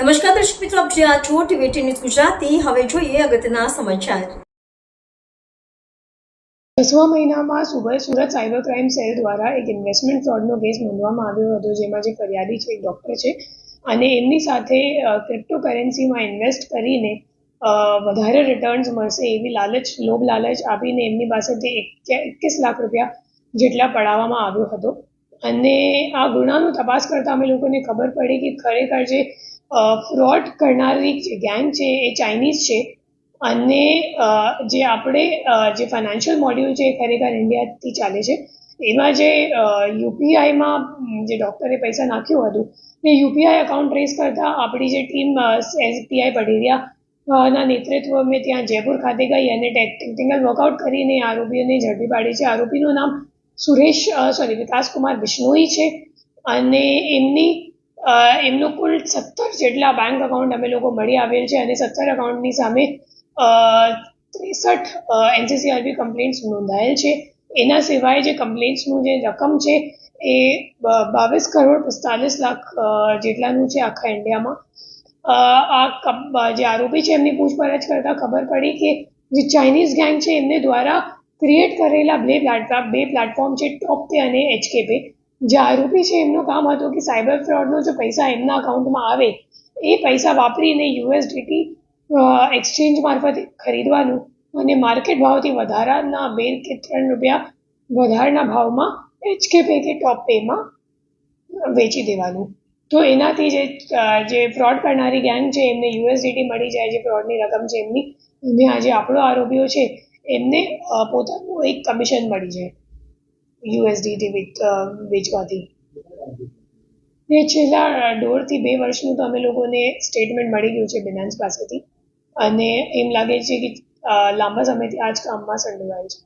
નમસ્કાર દર્શક મિત્રો, આપ જ્યાં છો ટીવી ન્યૂઝ ગુજરાતી. હવે જોઈએ અગત્યના સમાચાર. દસમા મહિનામાં Surat Surat cyber crime cell દ્વારા એક ઇન્વેસ્ટમેન્ટ ફ્રોડનો કેસ નોંધવામાં આવ્યો હતો, જેમાં જે ફરિયાદી છે એક ડૉક્ટર છે. અને એમની સાથે ક્રિપ્ટોકરન્સીમાં ઇન્વેસ્ટ કરીને વધારે રિટર્ન્સ મળશે એવી લાલચ, લોભ લાલચ આપીને એમની પાસેથી એકવીસ લાખ રૂપિયા જેટલા પડાવવામાં આવ્યો હતો. અને આ ગુનાનું તપાસ કરતાં અમે લોકોને ખબર પડી કે ખરેખર જે ફ્રોડ કરનારી જે ગેંગ છે, એ ચાઇનીઝ છે. અને જે આપણે જે ફાઇનાન્શિયલ મોડ્યુલ છે એ ખરેખર ઇન્ડિયાથી ચાલે છે. એમાં જે યુપીઆઈમાં જે ડૉક્ટરે પૈસા નાખ્યું હતું, એ યુપીઆઈ અકાઉન્ટ ટ્રેસ કરતાં આપણી જે ટીમ એસપીઆઈ પઢેરિયા ના નેતૃત્વ મેં ત્યાં જયપુર ખાતે ગઈ અને ટેકનિકલ વર્કઆઉટ કરીને આરોપીઓને ઝડપી પાડી છે. આરોપીનું નામ સુરેશ સોરી, વિકાસકુમાર બિશ્નોઈ છે. અને એમની એમનું કુલ સત્તર જેટલા બેંક અકાઉન્ટ અમે લોકો મળી આવેલ છે અને સત્તર અકાઉન્ટની સામે ત્રેસઠ એનસીસીઆરબી કમ્પ્લેન્ટ્સ નોંધાયેલ છે. એના સિવાય જે કમ્પ્લેન્ટ્સનું જે રકમ છે, એ બાવીસ કરોડ પિસ્તાલીસ લાખ જેટલાનું છે આખા ઇન્ડિયામાં. આ જે આરોપી છે એમની પૂછપરછ કરતાં ખબર પડી કે જે ચાઇનીઝ ગેંગ છે એમને દ્વારા ક્રિએટ કરેલા બે પ્લેટફોર્મ બે પ્લેટફોર્મ છે ટોપ પે અને એચકે પે જે આરોપી છે, એમનું કામ હતું કે સાયબર ફ્રોડનો જે પૈસા એમના અકાઉન્ટમાં આવે, એ પૈસા વાપરીને યુએસડીટી એક્સચેન્જ મારફતે ખરીદવાનું અને માર્કેટ ભાવથી વધારાના બે કે ત્રણ રૂપિયા વધારના ભાવમાં એચકે પે કે ટોપ પેમાં વેચી દેવાનું. તો એનાથી જે જે ફ્રોડ કરનારી ગેંગ છે, એમને યુએસડીટી મળી જાય, જે ફ્રોડની રકમ છે એમની, અને આ જે આપણો આરોપીઓ છે, એમને પોતાનું એક કમિશન મળી જાય. યુએસડીટી વેચવાથી. એ છેલ્લા દોઢથી બે વર્ષનું તો અમે લોકોને સ્ટેટમેન્ટ મળી ગયું છે બિનાન્સ પાસેથી. અને એમ લાગે છે કે લાંબા સમયથી આ જ કામમાં સંડોવાયેલ છે.